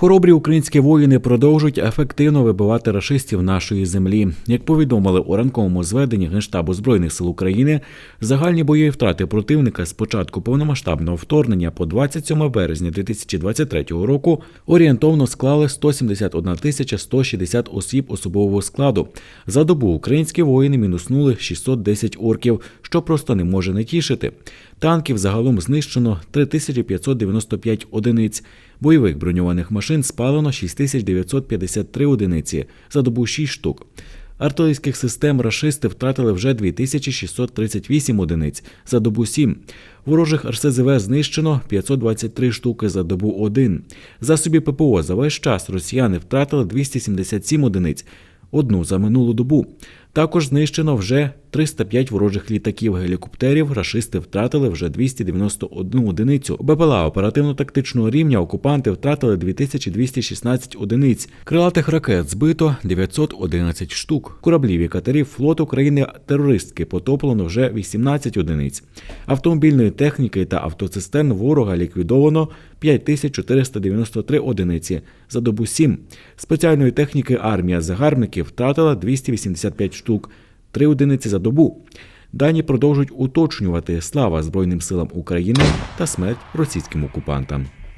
Хоробрі українські воїни продовжують ефективно вибивати рашистів нашої землі. Як повідомили у ранковому зведенні Генштабу Збройних сил України, загальні бойові втрати противника з початку повномасштабного вторгнення по 27 березня 2023 року орієнтовно склали 171 тисяча 160 осіб особового складу. За добу українські воїни мінуснули 610 орків, що просто не може не тішити. Танків загалом знищено 3595 одиниць. Бойових броньованих машин спалено 6953 одиниці, за добу 6 штук. Артилерійських систем рашисти втратили вже 2638 одиниць, за добу 7. Ворожих РСЗВ знищено 523 штуки за добу 1. Засобі ППО за весь час росіяни втратили 277 одиниць, одну за минулу добу. Також знищено вже 305 ворожих літаків гелікоптерів. Рашисти втратили вже 291 одиницю. БПЛА оперативно-тактичного рівня окупанти втратили 2216 одиниць. Крилатих ракет збито 911 штук. Кораблів і катерів флоту країни терористки потоплено вже 18 одиниць. Автомобільної техніки та автоцистерн ворога ліквідовано 5493 одиниці за добу 7. Спеціальної техніки армія загарбників втратила 285 штук, 3 одиниці за добу. Дані продовжують уточнювати слава Збройним силам України та смерть російським окупантам.